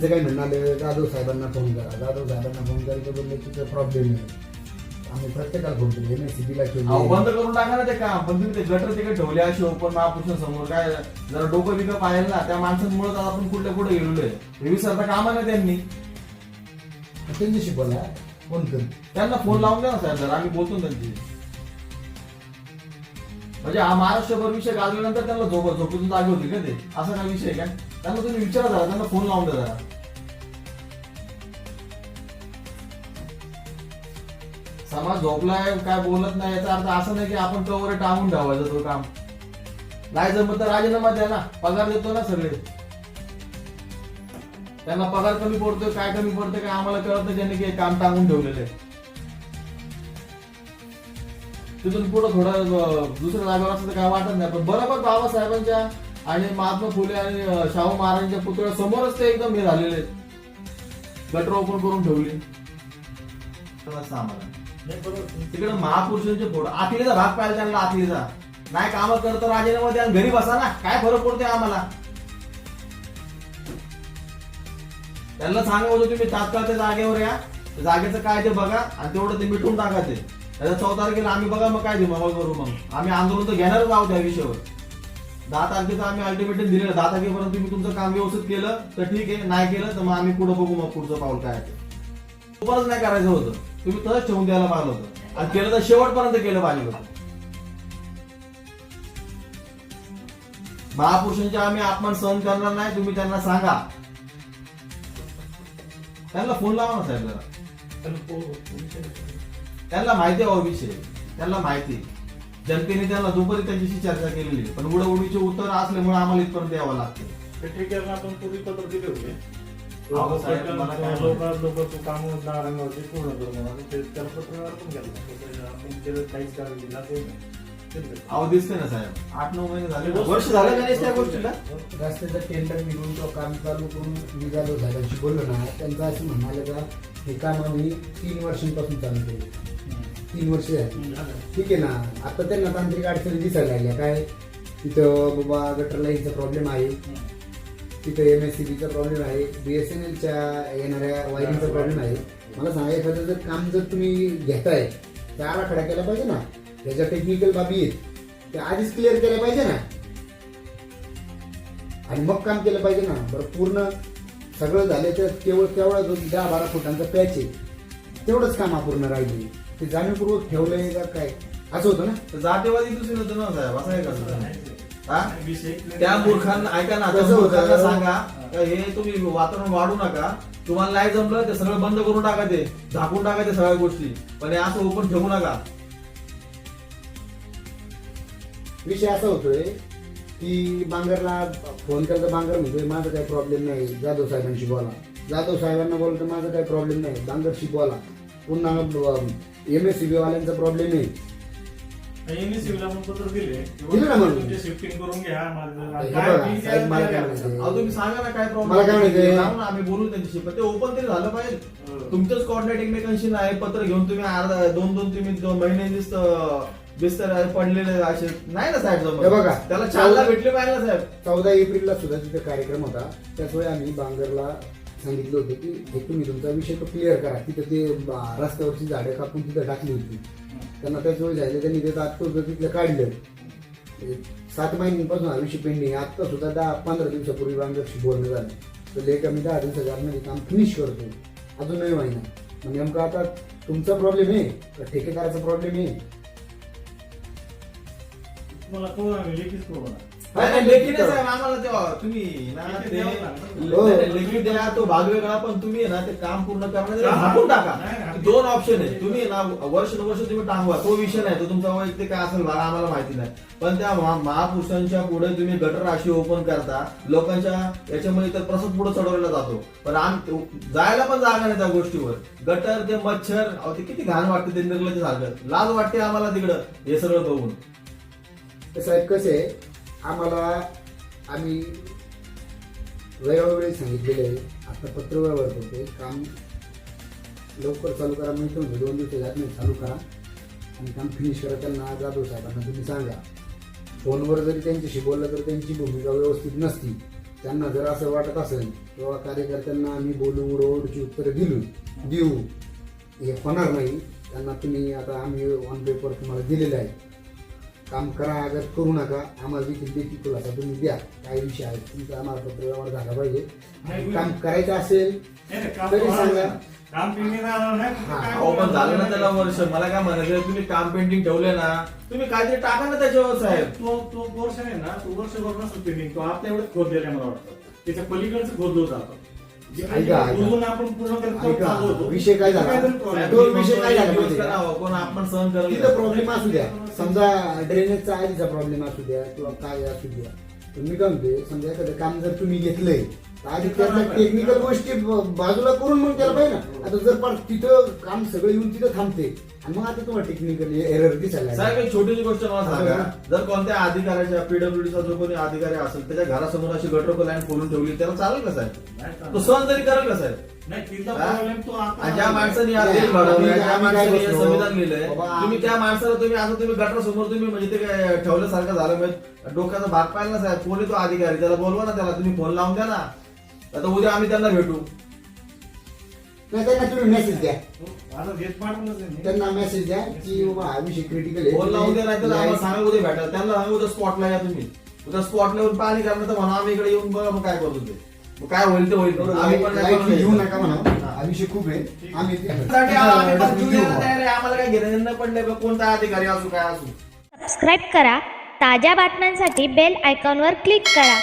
म्हणाले जाधव साहेबांना फोन करा. जाधव साहेबांना फोन करायचं बोलले तिथं प्रॉब्लेम आहे. आम्ही प्रत्येकाला फोन केले. एम एस सी बीला अहो, केले. बंद करून टाका ना ते काम. पण तुम्ही ते गटर तिकडे ठेवले अशी ओपन महापुरुषा समोर काय जरा डोकं बिकं पाहिलं ना त्या माणसांमुळे तर आपण कुठल्या कुठे गेलेलो आहे. हे विसरता कामा ना त्यांनी. त्यांच्याशी बोला. फोन कर त्यांना फोन लावून द्या ना साहेब जरा. आम्ही बोलतो ना त्यांची म्हणजे हा महाराष्ट्रभर विषय गाजल्यानंतर त्यांना झोप झोपून जागे होती का ते? असा काय विषय काय का? त्यांना तुम्ही विचारा जरा त्यांना फोन लावून द्या जरा. समाज झोपलाय काय बोलत नाही याचा अर्थ असं नाही की आपण कवर टांगून ठेवायचं तो काम. नाही जमत तर राजीनामा द्या ना पगार देतो ना सगळे. त्यांना पगार कमी पडतोय काय कमी पडतोय काय आम्हाला कळत नाही त्यांनी काही काम टांगून ठेवलेलं आहे. तिथून पुढे थोडं दुसऱ्या जागेवर असं तर काय वाटत नाही. पण बरोबर बाबासाहेबांच्या आणि महात्मा फुले आणि शाहू महाराजांच्या पुतळ्या समोरच ते एकदम हे झालेले गटर ओपन करून ठेवली. तिकडे महापुरुषांचे फोटो. आखलीचा भाग पाहिजे त्यांना आखलीचा नाही काम करतो राजीनामा द्या घरी बसा ना. काय फरक पडते आम्हाला? त्यांना सांगा होतो तुम्ही तात्काळ त्या जागेवर या. जागेचं काय ते बघा आणि तेवढं ते मिटून टाका ते. त्याच्या चौदा तारखेला आम्ही बघा मग काय देऊ मग करू मग. आम्ही आंदोलन तर घेणारच आहोत त्या विषयावर. दहा तारखेचं आम्ही अल्टिमेटम दिलेलं दहा तारखेपर्यंत तुम्ही तुमचं काम व्यवस्थित केलं तर ठीक आहे. नाही केलं तर मग आम्ही पुढे बघू मग पुढचं पाऊल काय ते. परत नाही करायचं होतं. तुम्ही तसंच ठेवून द्यायला पाहिलं होतं. आणि केलं तर शेवटपर्यंत केलं पाहिजे होतं. महापुरुषांचे आम्ही अपमान सहन करणार नाही तुम्ही त्यांना सांगा. त्यांना फोन लावा ना साहेब जरा. त्यांना माहिती आहे विषय त्यांना माहिती जनतेने त्यांना दुपारी त्यांच्याशी चर्चा केलेली. पण उडवडीचे उत्तर असल्यामुळे आम्हाला इथपर्यंत यावं लागतं. ठेकेदारांना आपण पूर्वी पत्र दिले होते. अहो, साहेब, मला काय लोक लोक तो काम नारायणगावचे पूर्ण करून म्हणून ते त्याला पत्र पण गेलं तसं आपण केलं काहीच कारण दिला ते नाही. केलं. अहो दिसते ना साहेब. आठ नऊ महिने झाले. वर्ष झालं का नाही त्या गोष्टीला? रस्त्याचं टेंडर निघून तो काम चालू करून मी जाधव साहेबांशी बोललो ना त्यांचं असं म्हणाले का हे काम आम्ही तीन वर्षांपासून चालू केले. तीन वर्ष झाली. ठीक आहे ना? आता त्यांना तांत्रिक अडचणी दिसायला लागल्या. काय? तिथं बाबा गटर लाईनचा प्रॉब्लेम आहे. तिथं एम एस सी बीचा प्रॉब्लेम आहे. बी एस एन एलच्या येणाऱ्या वायरिंगचा प्रॉब्लेम आहे. मला सांगा एखादं जर काम जर तुम्ही घेताय तर आराखडा केला पाहिजे ना? त्याच्या टेक्निकल बाबी आहेत. त्या आधीच क्लिअर केल्या पाहिजे ना? आणि मग काम केलं पाहिजे ना? बरं पूर्ण सगळं झालं तर केवळ केवळ जो दहा बारा फुटांचा पॅच आहे तेवढंच काम अपूर्ण राहिली ते जाणीवपूर्वक ठेवलंय का काय असं होतं ना तर जातीवादी दुसरी होतं ना साहेब असं आहे का तुझं? हा? त्या. मूर्खांना ऐका ना त्या कसं होतं? मूर्खांना सांगा का हे तुम्ही वातावरण वाढू नका तुम्हाला नाही जमलं ते सगळं बंद करून टाका ते झाकून टाका ते सगळ्या गोष्टी पण हे असं ओपन ठेवू नका विषय असा होतोय की बांगरला फोन केला तर बांगर म्हणतोय माझा काही प्रॉब्लेम नाही जाधव साहेबांशी बोला जाधव साहेबांना बोललं तर माझा काही प्रॉब्लेम नाही बांगरशी बोला पुन्हा एम एस सी बी वाल्यांचा प्रॉब्लेम आहे पत्र दिले दिलं ना मग. तुमचे शिफ्टिंग करून घ्या माझं हे काय बघा, मी साहेब, काय- मला काय काय करायचं? म्हणायचं? अहो तुम्ही सांगा ना काय मला काय म्हणायचंय? प्रॉब्लेम ना आम्ही बोलू त्यांच्याशी पण ते ओपन तरी झालं पाहिजे हो. तुमचंच एकमेकांशी नाही पत्र घेऊन तुम्ही अर्धा दोन दोन तुम्ही दोन महिने दिसत बिस्तर पडलेले असे नाही ना साहेब जमत. हे बघा. त्याला चालला भेटले पाहिजे ना साहेब चौदा एप्रिलला सुद्धा तिथे कार्यक्रम होता त्याचवेळी आम्ही बांगरला सांगितलं होतं की हे तुम्ही तुमचा विषय तो क्लिअर करा. तिथं ते रस्त्यावरची झाडं कापून तिथं टाकली होती. त्यांना त्याच वेळी झालं त्यांनी ते तात्पुरतं तिथलं काढलं. म्हणजे सात महिन्यांपासून हा विषय पेंडिंग आता सुद्धा दहा पंधरा दिवसापूर्वी आमच्याशी बोलणं झालं. तर लेख आम्ही दहा दिवसाच्या आतमध्ये काम फिनिश करतो. अजून नाही महिना मग नेमकं आता तुमचा प्रॉब्लेम आहे का ठेकेदाराचा प्रॉब्लेम आहे? मला कोरोना आम्ही लेखीच द्यावं लागतं. हो. द्या तो भाग वेगळा पण तुम्ही ना ते काम पूर्ण झाकून टाका. दोन ऑप्शन आहे. तुम्ही ना वर्ष वर्ष तुम्ही टांगवा तो विषय नाही तो तुमचा वैयक्तिक काय असेल मला आम्हाला माहिती नाही. पण त्या महा- महापुरुषांच्या पुढे तुम्ही गटर राशी ओपन करता. लोकांच्या याच्यामध्ये तर प्रसाद पुढे चढवलेला जातो. पण आम जायला पण जागा नाही त्या गोष्टीवर. गटर ते मच्छर ते किती घाण वाटते ते निर्लज्ज सारखं लाज वाटते आम्हाला तिकडं हे सगळं बघून. साहेब कसे आहे? आम्हाला आम्ही वेळोवेळी सांगितलेलं आहे. आता पत्र व्यवहार काम लवकर चालू करा मी म्हणजे दोन दिवस जात नाही चालू करा. आणि काम फिनिश करा त्यांना जाधव साहेबांना तुम्ही सांगा. फोनवर जरी त्यांच्याशी बोललं तर त्यांची भूमिका व्यवस्थित नसती. त्यांना जर असं वाटत असेल किंवा कार्यकर्त्यांना आम्ही बोलू उडवडची उत्तरं दिली देऊ. हे होणार नाही. त्यांना तुम्ही आता आम्ही ऑन पेपर तुम्हाला दिलेलं आहे. काम करा अगर करू नका आम्हाला देखील देखील खुलासा तुम्ही द्या. काय विषय आहे तुमचा आम्हाला पत्रव्यवहार झाला पाहिजे. नाही, काम करायचं असेल नाही, नाही, काम तरी सांगा. नाही. काम पेंडिंग पण झालं ना त्याला वर्ष. मला काय म्हणायचं तुम्ही काम पेंटिंग ठेवले ना तुम्ही काहीतरी टाका ना त्याच्यावर साहेब. तो तो वर्ष आहे ना तो वर्षभर नसतो पेंडिंग तो आपल्या एवढं खोदलेला आहे मला वाटतं. त्याच्या पलीकडचं खोदलो जातं. ऐका, ऐका. विषय काय झाला? तो विषय काय झाला तिथं प्रॉब्लेम असू द्या. समजा ड्रेनेजचा आधीचा प्रॉब्लेम असू द्या किंवा काय असू द्या. मी काय म्हणते समजा एखादं काम जर तुम्ही घेतलंय तर आधी त्याच्या टेक्निकल गोष्टी बाजूला करून मग केलं पाहिजे ना. आता जर पण तिथं काम सगळं येऊन तिथं थांबते मग आता तुम्हाला टेक्निकल एरर दिसायला साहेब. एक छोटीशी गोष्ट मला सांगा हा. जर कोणत्या अधिकाऱ्याच्या पीडब्ल्यूडीचा जो कोणी अधिकारी असेल त्याच्या घरासमोर अशी गटर लाईन खोलून ठेवली त्याला चालेल का साहेब तो. सहन तरी करेल का साहेब नाही तिथला हा? प्रॉब्लेम तो आता आणि ज्या माणसाने नाही, देश घडवलाय, ज्या माणसाने हे? संविधान लिहिलंय तुम्ही त्या माणसाला तुम्ही असं तुम्ही गटर समोर तुम्ही म्हणजे ते काय ठेवल्यासारखं झालं म्हणजे डोक्याचा भाग पाहिला ना साहेब कोणी तो अधिकारी त्याला बोलवा ना त्याला तुम्ही फोन लावून द्या ना आता उद्या आम्ही त्यांना भेटू नाही त्यांना तुम्ही मेसेज द्या. त्यांना मेसेज द्या की बाबा हा विषय क्रिटिकल फोन लावून नाही आम्हाला सांगा उद्या भेटायला. त्यांना सांगा उद्या स्पॉटला या तुम्ही. उद्या स्पॉटला येऊन पाणी करणार तर म्हणा आम्ही इकडे येऊन बघा मग काय करतो ते. मग काय होईल ते होईल. आम्ही पण नाही घेऊ. नका म्हणा. हा विषय खूप आहे. आम्ही त्यासाठी आम्ही पण जीव द्यायला तयार आहे. आम्हाला काय घेणं पडलंय बा, कोणता अधिकारी असू काय असू. सबस्क्राईब करा. ताज्या बातम्यांसाठी बेल आयकॉनवर क्लिक करा.